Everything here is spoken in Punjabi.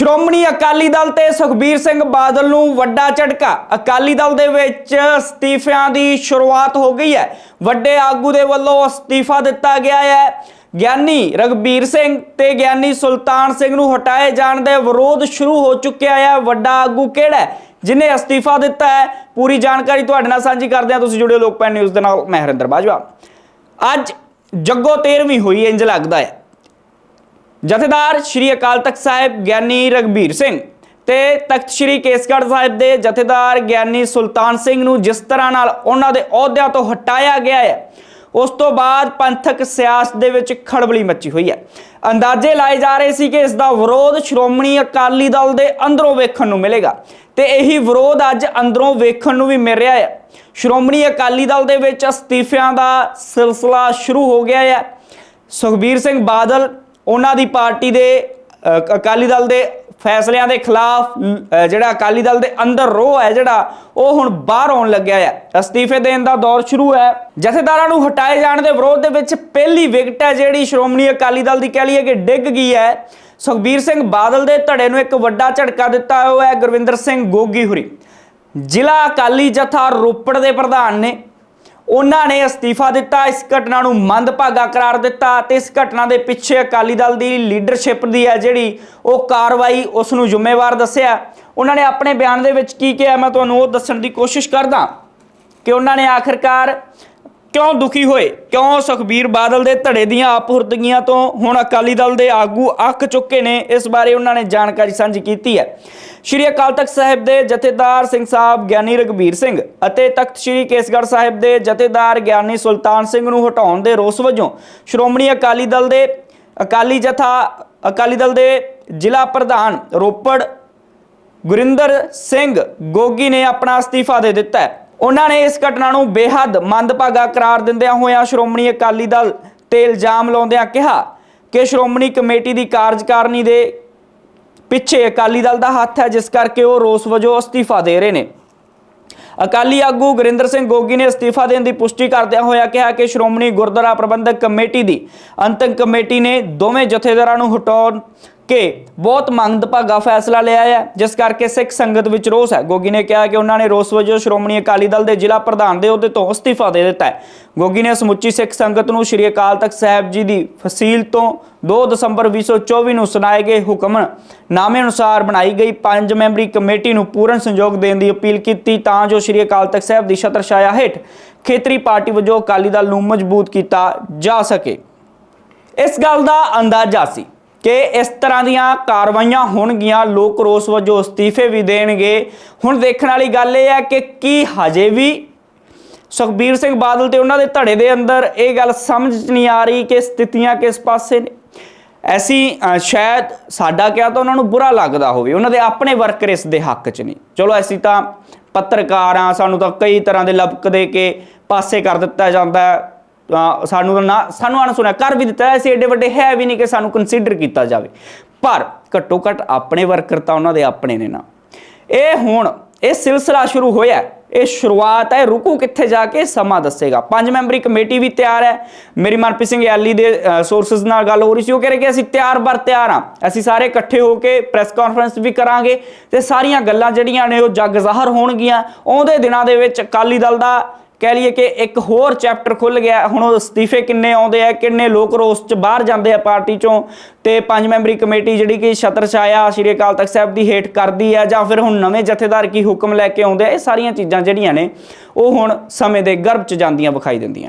ਸ਼੍ਰੋਮਣੀ ਅਕਾਲੀ ਦਲ ਤੇ ਸੁਖਬੀਰ ਸਿੰਘ ਬਾਦਲ ਨੂੰ ਵੱਡਾ ਝਟਕਾ। ਅਕਾਲੀ ਦਲ ਦੇ ਵਿੱਚ ਅਸਤੀਫਿਆਂ ਦੀ ਸ਼ੁਰੂਆਤ ਹੋ ਗਈ ਹੈ। ਵੱਡੇ ਆਗੂ ਦੇ ਵੱਲੋਂ ਅਸਤੀਫਾ ਦਿੱਤਾ ਗਿਆ ਹੈ। ਗਿਆਨੀ ਰਗਬੀਰ ਸਿੰਘ ਤੇ ਗਿਆਨੀ ਸੁਲਤਾਨ ਸਿੰਘ ਨੂੰ ਹਟਾਏ ਜਾਣ ਦੇ ਵਿਰੋਧ ਸ਼ੁਰੂ ਹੋ ਚੁੱਕਿਆ ਹੈ। ਵੱਡਾ ਆਗੂ ਕਿਹੜਾ ਹੈ? ਜਿਨੇ ਅਸਤੀਫਾ ਦਿੱਤਾ ਹੈ। ਪੂਰੀ ਜਾਣਕਾਰੀ ਤੁਹਾਡੇ ਨਾਲ ਸਾਂਝੀ ਕਰਦੇ ਹਾਂ। ਤੁਸੀਂ ਜੁੜਿਓ ਲੋਕਪਾਲ ਨਿਊਜ਼ ਦੇ ਨਾਲ, ਮੈਂ ਹਰਿੰਦਰ ਬਾਜਵਾ। ਅੱਜ ਜੱਗੋ 13ਵੀਂ ਹੋਈ ਇੰਜ ਲੱਗਦਾ ਹੈ। ਜਥੇਦਾਰ ਸ਼੍ਰੀ ਅਕਾਲ ਤਖਤ ਸਾਹਿਬ ਗਿਆਨੀ ਰਗਬੀਰ ਸਿੰਘ ਤੇ ਤਖਤ ਸ਼੍ਰੀ ਕੇਸਗੜ੍ਹ ਸਾਹਿਬ ਦੇ ਜਥੇਦਾਰ ਗਿਆਨੀ ਸੁਲਤਾਨ ਸਿੰਘ ਨੂੰ ਜਿਸ ਤਰ੍ਹਾਂ ਨਾਲ ਉਹਨਾਂ ਦੇ ਅਹੁਦਿਆਂ ਤੋਂ ਹਟਾਇਆ ਗਿਆ ਹੈ, ਉਸ ਤੋਂ ਬਾਅਦ ਪੰਥਕ ਸਿਆਸਤ ਦੇ ਵਿੱਚ ਖੜਬਲੀ ਮੱਚੀ ਹੋਈ ਹੈ। ਅੰਦਾਜ਼ੇ ਲਾਏ ਜਾ ਰਹੇ ਸੀ ਕਿ ਇਸ ਦਾ ਵਿਰੋਧ ਸ਼੍ਰੋਮਣੀ ਅਕਾਲੀ ਦਲ ਦੇ ਅੰਦਰੋਂ ਵੇਖਣ ਨੂੰ ਮਿਲੇਗਾ ਤੇ ਇਹੀ ਵਿਰੋਧ ਅੱਜ ਅੰਦਰੋਂ ਵੇਖਣ ਨੂੰ ਵੀ ਮਿਲ ਰਿਹਾ ਹੈ। ਸ਼੍ਰੋਮਣੀ ਅਕਾਲੀ ਦਲ ਦੇ ਵਿੱਚ ਅਸਤੀਫਿਆਂ ਦਾ ਸਿਲਸਿਲਾ ਸ਼ੁਰੂ ਹੋ ਗਿਆ ਹੈ। ਸੁਖਬੀਰ ਸਿੰਘ ਬਾਦਲ ਉਹਨਾਂ ਦੀ ਪਾਰਟੀ ਦੇ ਅਕਾਲੀ ਦਲ ਦੇ ਫੈਸਲਿਆਂ ਦੇ ਖਿਲਾਫ ਜਿਹੜਾ ਅਕਾਲੀ ਦਲ ਦੇ ਅੰਦਰ ਰੋਹ ਹੈ ਜਿਹੜਾ, ਉਹ ਹੁਣ ਬਾਹਰ ਆਉਣ ਲੱਗਿਆ ਹੈ। ਅਸਤੀਫੇ ਦੇਣ ਦਾ ਦੌਰ ਸ਼ੁਰੂ ਹੈ। ਜਥੇਦਾਰਾਂ ਨੂੰ ਹਟਾਏ ਜਾਣ ਦੇ ਵਿਰੋਧ ਦੇ ਵਿੱਚ ਪਹਿਲੀ ਵਿਕਟ ਹੈ ਜਿਹੜੀ ਸ਼੍ਰੋਮਣੀ ਅਕਾਲੀ ਦਲ ਦੀ ਕਹਿ ਲਈਏ ਕਿ ਡਿੱਗ ਗਈ ਹੈ। ਸੁਖਬੀਰ ਸਿੰਘ ਬਾਦਲ ਦੇ ਧੜੇ ਨੂੰ ਇੱਕ ਵੱਡਾ ਝਟਕਾ ਦਿੱਤਾ ਹੋਇਆ ਹੈ ਗੁਰਵਿੰਦਰ ਸਿੰਘ ਗੋਗੀ ਹੁਰੀ। ਜ਼ਿਲ੍ਹਾ ਅਕਾਲੀ ਜਥਾ ਰੋਪੜ ਦੇ ਪ੍ਰਧਾਨ ਨੇ ਉਹਨਾਂ ਨੇ ਅਸਤੀਫਾ ਦਿੱਤਾ, ਇਸ ਘਟਨਾ ਨੂੰ ਮੰਦਭਾਗਾ ਕਰਾਰ ਦਿੱਤਾ ਤੇ ਇਸ ਘਟਨਾ ਦੇ ਪਿੱਛੇ ਅਕਾਲੀ ਦਲ ਦੀ ਲੀਡਰਸ਼ਿਪ ਦੀ ਹੈ ਜਿਹੜੀ ਉਹ ਕਾਰਵਾਈ ਉਸ ਨੂੰ ਜ਼ਿੰਮੇਵਾਰ ਦੱਸਿਆ। ਉਹਨਾਂ ਨੇ ਆਪਣੇ ਬਿਆਨ ਦੇ ਵਿੱਚ ਕੀ ਕਿਹਾ, ਮੈਂ ਤੁਹਾਨੂੰ ਉਹ ਦੱਸਣ ਦੀ ਕੋਸ਼ਿਸ਼ ਕਰਦਾ ਕਿ ਉਹਨਾਂ ਨੇ ਆਖਰਕਾਰ ਕਿਉਂ ਦੁਖੀ ਹੋਏ? ਕਿਉਂ ਸੁਖਬੀਰ ਬਾਦਲ ਦੇ ਧੜੇ ਦੀਆਂ ਆਪਹੁਰਦਗੀਆਂ ਤੋਂ ਹੁਣ ਅਕਾਲੀ ਦਲ ਦੇ ਆਗੂ ਅੱਕ ਚੁੱਕੇ ਨੇ? ਇਸ ਬਾਰੇ ਉਹਨਾਂ ਨੇ ਜਾਣਕਾਰੀ ਸਾਂਝੀ ਕੀਤੀ ਹੈ। ਸ਼੍ਰੀ ਅਕਾਲ ਤਖਤ ਸਾਹਿਬ ਦੇ ਜਥੇਦਾਰ ਸਿੰਘ ਸਾਹਿਬ ਗਿਆਨੀ ਰਗਬੀਰ ਸਿੰਘ ਅਤੇ ਤਖਤ ਸ਼੍ਰੀ ਕੇਸਗੜ੍ਹ ਸਾਹਿਬ ਦੇ ਜਥੇਦਾਰ ਗਿਆਨੀ ਸੁਲਤਾਨ ਸਿੰਘ ਨੂੰ ਹਟਾਉਣ ਦੇ ਰੋਸ ਵਜੋਂ ਸ਼੍ਰੋਮਣੀ ਅਕਾਲੀ ਦਲ ਦੇ ਅਕਾਲੀ ਜਥਾ, ਅਕਾਲੀ ਦਲ ਦੇ ਜ਼ਿਲ੍ਹਾ ਪ੍ਰਧਾਨ ਰੋਪੜ ਗੁਰਿੰਦਰ ਸਿੰਘ ਗੋਗੀ ਨੇ ਆਪਣਾ ਅਸਤੀਫਾ ਦੇ ਦਿੱਤਾ ਹੈ। ਉਹਨਾਂ ਨੇ ਇਸ ਘਟਨਾ ਨੂੰ ਬੇਹੱਦ ਮੰਦਭਾਗਾ ਕਰਾਰ ਦਿੰਦਿਆਂ ਹੋਇਆਂ ਸ਼੍ਰੋਮਣੀ ਅਕਾਲੀ ਦਲ ਤੇ ਇਲਜ਼ਾਮ ਲਾਉਂਦਿਆਂ ਕਿਹਾ ਕਿ ਸ਼੍ਰੋਮਣੀ ਕਮੇਟੀ ਦੀ ਕਾਰਜਕਾਰਨੀ ਦੇ ਪਿੱਛੇ ਅਕਾਲੀ ਦਲ ਦਾ ਹੱਥ ਹੈ, ਜਿਸ ਕਰਕੇ ਉਹ ਰੋਸ ਵਜੋਂ ਅਸਤੀਫਾ ਦੇ ਰਹੇ ਨੇ। ਅਕਾਲੀ ਆਗੂ ਗੁਰਿੰਦਰ ਸਿੰਘ ਗੋਗੀ ਨੇ ਅਸਤੀਫਾ ਦੇਣ ਦੀ ਪੁਸ਼ਟੀ ਕਰਦਿਆਂ ਹੋਇਆ ਕਿਹਾ ਕਿ ਸ਼੍ਰੋਮਣੀ ਗੁਰਦੁਆਰਾ ਪ੍ਰਬੰਧਕ ਕਮੇਟੀ ਦੀ ਅੰਤਿਮ ਕਮੇਟੀ ਨੇ ਦੋਵੇਂ ਜਥੇਦਾਰਾਂ ਨੂੰ ਹਟਾਉਣ ਕੇ ਬਹੁਤ ਮੰਦਭਾਗਾ ਫੈਸਲਾ ਲਿਆ ਹੈ, ਜਿਸ ਕਰਕੇ ਸਿੱਖ ਸੰਗਤ ਵਿੱਚ ਰੋਸ ਹੈ। ਗੋਗੀ ਨੇ ਕਿਹਾ ਕਿ ਉਹਨਾਂ ਨੇ ਰੋਸ ਵਜੋਂ ਸ਼੍ਰੋਮਣੀ ਅਕਾਲੀ ਦਲ ਦੇ ਜ਼ਿਲ੍ਹਾ ਪ੍ਰਧਾਨ ਦੇ ਅਹੁਦੇ ਤੋਂ ਅਸਤੀਫਾ ਦੇ ਦਿੱਤਾ ਹੈ। ਗੋਗੀ ਨੇ ਸਮੁੱਚੀ ਸਿੱਖ ਸੰਗਤ ਨੂੰ ਸ਼੍ਰੀ ਅਕਾਲ ਤਖਤ ਸਾਹਿਬ ਜੀ ਦੀ ਫਸੀਲ ਤੋਂ 2 ਦਸੰਬਰ 2024 ਨੂੰ ਸੁਣਾਏ ਗਏ ਹੁਕਮਨਾਮੇ ਅਨੁਸਾਰ ਬਣਾਈ ਗਈ ਪੰਜ ਮੈਂਬਰੀ ਕਮੇਟੀ ਨੂੰ ਪੂਰਨ ਸੰਯੋਗ ਦੇਣ ਦੀ ਅਪੀਲ ਕੀਤੀ, ਤਾਂ ਜੋ ਸ਼੍ਰੀ ਅਕਾਲ ਤਖਤ ਸਾਹਿਬ ਦੀ ਛਤਰ ਛਾਇਆ ਹੇਠ ਖੇਤਰੀ ਪਾਰਟੀ ਵਜੋਂ ਅਕਾਲੀ ਦਲ ਨੂੰ ਮਜ਼ਬੂਤ ਕੀਤਾ ਜਾ ਸਕੇ। ਇਸ ਗੱਲ ਦਾ ਅੰਦਾਜ਼ਾ ਸੀ। ਕਿ ਇਸ ਤਰ੍ਹਾਂ ਦੀਆਂ ਕਾਰਵਾਈਆਂ ਹੋਣਗੀਆਂ, ਲੋਕ ਰੋਸ ਵਜੋਂ ਅਸਤੀਫੇ ਵੀ ਦੇਣਗੇ। ਹੁਣ ਦੇਖਣ ਵਾਲੀ ਗੱਲ ਇਹ ਹੈ ਕਿ ਕੀ ਹਜੇ ਵੀ ਸੁਖਬੀਰ ਸਿੰਘ ਬਾਦਲ ਤੇ ਉਹਨਾਂ ਦੇ ਧੜੇ ਦੇ ਅੰਦਰ ਇਹ ਗੱਲ ਸਮਝ 'ਚ ਨਹੀਂ ਆ ਰਹੀ ਕਿ ਸਥਿਤੀਆਂ ਕਿਸ ਪਾਸੇ ਨੇ। ਐਸੀ ਸ਼ਾਇਦ ਸਾਡਾ ਕਿਹਾ ਤਾਂ ਉਹਨਾਂ ਨੂੰ ਬੁਰਾ ਲੱਗਦਾ ਹੋਵੇ। ਉਹਨਾਂ ਦੇ ਆਪਣੇ ਵਰਕਰ ਇਸ ਦੇ ਹੱਕ 'ਚ ਨਹੀਂ ਚਲੋ, ਅਸੀਂ ਤਾਂ ਪੱਤਰਕਾਰ ਆ ਸਾਨੂੰ ਤਾਂ ਕਈ ਤਰ੍ਹਾਂ ਦੇ ਲਬਕ ਦੇ ਕੇ ਪਾਸੇ ਕਰ ਦਿੱਤਾ ਜਾਂਦਾ ਸਾਨੂੰ ਨਾ ਸਾਨੂੰ ਆਣ ਕਰ ਵੀ ਦਿੱਤਾ ਐਸੇ ਏਡੇ ਵੱਡੇ ਹੈ ਵੀ ਨਹੀਂ ਕਿ ਸਾਨੂੰ ਕੰਸੀਡਰ ਕੀਤਾ ਜਾਵੇ। ਪਰ ਘੱਟੋ ਘੱਟ ਆਪਣੇ ਵਰਕਰ ਤਾਂ ਉਹਨਾਂ ਦੇ ਆਪਣੇ ਨੇ ਨਾ। ਇਹ ਹੁਣ ਇਹ ਸਿਲਸਿਲਾ ਸ਼ੁਰੂ ਹੋਇਆ ਇਹ ਸ਼ੁਰੂਆਤ ਹੈ, ਰੁਕੂ ਕਿੱਥੇ ਜਾ ਕੇ ਸਮਾਂ ਦੱਸੇਗਾ। ਪੰਜ ਮੈਂਬਰੀ ਕਮੇਟੀ ਵੀ ਤਿਆਰ ਹੈ। ਮੇਰੀ ਮਨਪ੍ਰੀਤ ਸਿੰਘ ਯਾਲੀ ਦੇ ਸੋਰਸਸ ਨਾਲ ਗੱਲ ਹੋ ਰਹੀ ਸੀ, ਉਹ ਕਹਿ ਰਹੇ ਕਿ ਅਸੀਂ ਤਿਆਰ ਬਰ ਤਿਆਰ ਹਾਂ। ਅਸੀਂ ਸਾਰੇ ਇਕੱਠੇ ਹੋ ਕੇ ਪ੍ਰੈਸ ਕਾਨਫਰੰਸ ਵੀ ਕਰਾਂਗੇ ਤੇ ਸਾਰੀਆਂ ਗੱਲਾਂ ਜਿਹੜੀਆਂ ਨੇ ਉਹ ਜੱਗ ਜ਼ਾਹਰ ਹੋਣਗੀਆਂ। ਆਉਂਦੇ ਦਿਨਾਂ ਦੇ ਵਿੱਚ ਅਕਾਲੀ ਦਲ ਦਾ ਕਹਿ ਲਈਏ ਕਿ ਇੱਕ ਹੋਰ ਚੈਪਟਰ ਖੁੱਲ ਗਿਆ। ਹੁਣ ਉਹ ਅਸਤੀਫੇ ਕਿੰਨੇ ਆਉਂਦੇ ਆ, ਕਿੰਨੇ ਲੋਕ ਰੋਸ ਚ ਬਾਹਰ ਜਾਂਦੇ ਆ ਪਾਰਟੀ ਚੋਂ ਤੇ ਪੰਜ ਮੈਂਬਰੀ ਕਮੇਟੀ ਜਿਹੜੀ ਕਿ ਛਤਰ ਛਾਇਆ ਸ਼੍ਰੀ ਅਕਾਲ ਤਖਤ ਸਾਹਿਬ ਦੀ ਹੇਠ ਕਰਦੀ ਹੈ ਜਾਂ ਫਿਰ ਹੁਣ ਨਵੇਂ ਜਥੇਦਾਰ ਕੀ ਹੁਕਮ ਲੈ ਕੇ ਆਉਂਦੇ ਆ, ਇਹ ਸਾਰੀਆਂ ਚੀਜ਼ਾਂ ਜਿਹੜੀਆਂ ਨੇ, ਉਹ ਹੁਣ ਸਮੇਂ ਦੇ ਗਰਭ ਚ ਜਾਂਦੀਆਂ ਵਿਖਾਈ ਦਿੰਦੀਆਂ ਨੇ।